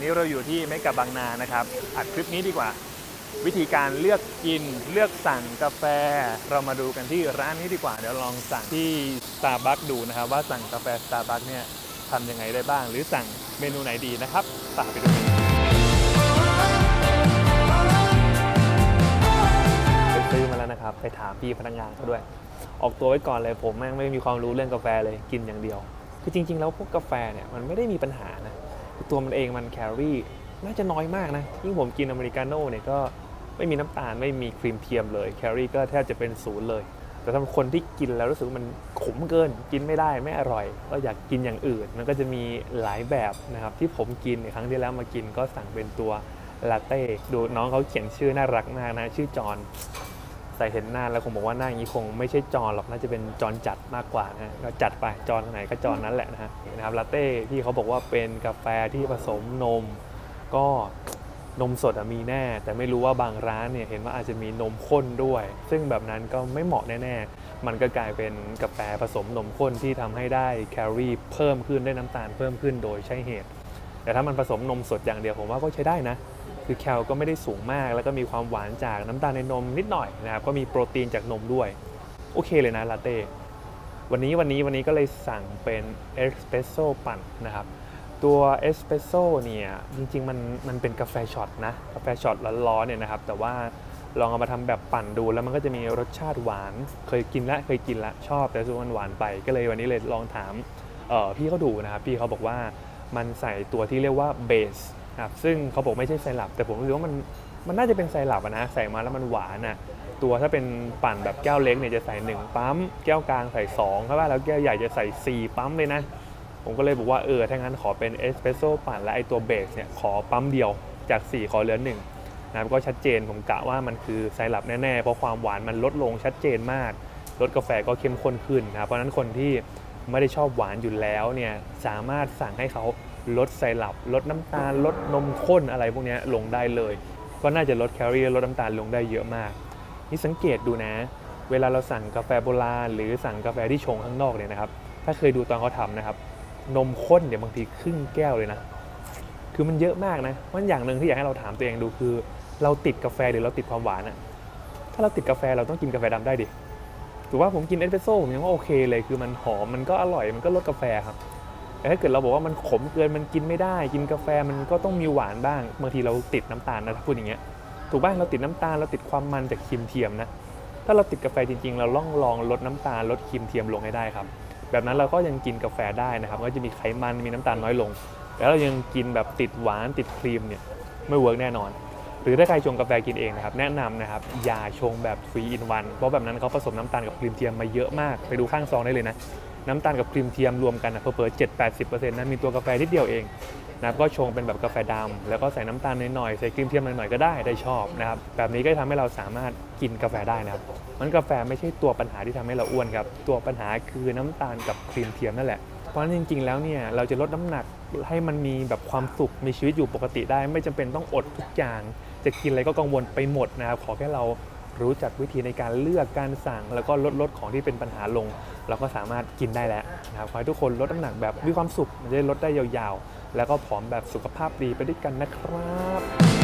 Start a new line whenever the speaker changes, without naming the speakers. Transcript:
นี่เราอยู่ที่เมกะบางนานะครับ อัดคลิปนี้ดีกว่า วิธีการเลือกกินเลือกสั่งกาแฟ เรามาดูกันที่ร้านนี้ดีกว่า เดี๋ยวลองสั่งที่ Starbucks ดูนะครับ ว่าสั่งกาแฟ Starbucks เนี่ยทำยังไงได้บ้าง หรือสั่งเมนูไหนดีนะครับตามไปดูกันไปซื้อมาแล้วนะครับ ไปถามพี่พนักงานเขาด้วย ออกตัวไว้ก่อนเลยผมแม่งไม่มีความรู้เรื่องกาแฟเลยกินอย่างเดียว คือจริง ๆ แล้วพวกกาแฟเนี่ยมันไม่ได้มีปัญหานะ ตัวมันเองมันแคลอรี่น่าจะน้อยมากนะ ยิ่งผมกินอเมริกาโน่เนี่ยก็ไม่มีน้ำตาลไม่มีครีมเทียมเลย แคลอรี่ก็แทบจะเป็นศูนย์เลย แต่สำหรับคนที่กินแล้วรู้สึกมันขมเกิน กินไม่ได้ไม่อร่อย ก็อยากกินอย่างอื่น มันก็จะมีหลายแบบนะครับ ที่ผมกินในครั้งที่แล้วมากินก็สั่งเป็นตัวลาเต้ดูน้องเขาเขียนชื่อน่ารักมากนะ ชื่อจอน ใส่เห็นหน้าแล้วคงบอกว่าหน้าอย่างนี้คงไม่ใช่จอนหรอกน่าจะเป็นจอนจัดมากกว่านะฮะก็จัดไปจอนไหนก็จอนนั้นแหละนะฮะนะครับลาเต้ที่เขาบอกว่าเป็นกาแฟที่ผสมนม ก็นมสดมีแน่ แต่ไม่รู้ว่าบางร้านเนี่ยเห็นว่าอาจจะมีนมข้นด้วย ซึ่งแบบนั้นก็ไม่เหมาะแน่ๆ มันก็กลายเป็นกาแฟผสมนมข้นที่ทำให้ได้แคลอรี่เพิ่มขึ้นได้น้ำตาลเพิ่มขึ้นโดยใช่เหตุ แต่ถ้ามันผสมนมสดอย่างเดียวผมว่าก็ใช้ได้นะ คือแคลก็ไม่ได้สูงมาก แล้วก็มีความหวานจากน้ำตาลในนมนิดหน่อยนะครับก็มีโปรตีนจากนมด้วย โอเคเลยนะลาเต้วันนี้วันนี้วันนี้ก็เลยสั่งเป็นเอสเปรสโซ่ปั่นนะครับตัวเอสเปรสโซ่เนี่ยจริงๆมันมันเป็นกาแฟช็อตนะกาแฟช็อตร้อนๆเนี่ยนะครับแต่ว่าลองเอามาทำแบบปั่นดูแล้วมันก็จะมีรสชาติหวาน เคยกินละเคยกินละชอบแต่รู้สึกว่ามันหวานไปก็เลยวันนี้เลยลองถามออพี่เขาดูนะครับพี่เขาบอกว่า มันใส่ตัวที่เรียกว่าเบสครับซึ่งเขาบอกไม่ใช่ไซรัปแต่ผมรู้สึกว่ามันมันน่าจะเป็นไซรัปนะใส่มาแล้วมันหวานอะตัวถ้าเป็นปั่นแบบแก้วเล็กเนี่ยจะใส่ 1 ปั๊ม แก้วกลางใส่2ครับว่าแล้วแก้วใหญ่จะใส่ 4 ปั๊มเลยนะ ผมก็เลยบอกว่าเออถ้างั้นขอเป็นเอสเปรสโซ่ปั่นและไอตัวเบสเนี่ยขอปั๊มเดียวจาก 4 ขอเหลือ1นะครับก็ชัดเจนผมกะว่ามันคือไซรัปแน่ๆ เพราะความหวานมันลดลงชัดเจนมากรสกาแฟก็เข้มข้นขึ้นนะเพราะนั้นคนที่ ไม่ได้ชอบหวานอยู่แล้วเนี่ยสามารถสั่งให้เขาลดไซรัปลดน้ำตาล ลดนมข้นอะไรพวกนี้ลงได้เลย ก็น่าจะลดแคลอรี่ลดน้ำตาลลงได้เยอะมาก นี่สังเกตดูนะ เวลาเราสั่งกาแฟโบราณ หรือสั่งกาแฟที่ชงข้างนอกเนี่ยนะครับ ถ้าเคยดูตอนเขาทำนะครับ นมข้นเนี่ยบางทีครึ่งแก้วเลยนะ คือมันเยอะมากนะเพราะฉะนั้นอย่างหนึ่งที่อยากให้เราถามตัวเองดูคือ เราติดกาแฟหรือเราติดความหวานอะถ้าเราติดกาแฟเราต้องกินกาแฟดำได้ดิ ถือว่าผมกินเอสเปรสโซ่ผมยังว่าโอเคเลยคือมันหอมมันก็อร่อยมันก็ลดกาแฟครับแต่ถ้าเกิดเราบอกว่ามันขมเกินมันกินไม่ได้ กินกาแฟมันก็ต้องมีหวานบ้างบางทีเราติดน้ำตาลนะถ้าพูดอย่างเงี้ยถูกบ้างเราติดน้ำตาลเราติดความมันจากครีมเทียมนะถ้าเราติดกาแฟจริงๆ เราล่องลองลดน้ำตาลลดครีมเทียมลงให้ได้ครับ แบบนั้นเราก็ยังกินกาแฟได้นะครับก็จะมีไขมันมีน้ำตาลน้อยลงแล้วเรายังกินแบบติดหวานติดครีมเนี่ยไม่เวิร์กแน่นอน หรือถ้าใครชงกาแฟกินเองนะครับแนะนำนะครับอย่าชงแบบ3 in 1เพราะแบบนั้นเขาผสมน้ำตาลกับครีมเทียมมาเยอะมาก ไปดูข้างซองได้เลยนะน้ำตาลกับครีมเทียมรวมกันนะเพิ่มเจ็ดแปดสิบเปอร์เซ็นต์นะมีตัวกาแฟนิดเดียวเองนะครับก็ชงเป็นแบบกาแฟดำแล้วก็ใส่น้ำตาลหน่อยๆใส่ครีมเทียมหน่อยๆก็ได้ได้ชอบนะครับแบบนี้ก็ทำให้เราสามารถกินกาแฟได้นะครับมันกาแฟไม่ใช่ตัวปัญหาที่ทำให้เราอ้วนครับตัวปัญหาคือน้ำตาลกับครีมเทียมนั่นแหละ ราะฉะนั้นจริง ๆ แล้วเนี่ยเราจะลดน้ำหนักให้มันมีแบบความสุขมีชีวิตอยู่ปกติได้ ไม่จำเป็นต้องอดทุกอย่าง จะกินอะไรก็กังวลไปหมดนะครับขอแค่เรารู้จักวิธีในการเลือกการสั่ง แล้วก็ลดลดของที่เป็นปัญหาลง เราก็สามารถกินได้แล้วนะครับขอให้ทุกคนลดน้ำหนักแบบมีความสุขมันจะได้ลดได้ยาวๆ แล้วก็ผอมแบบสุขภาพดีไปด้วยกันนะครับ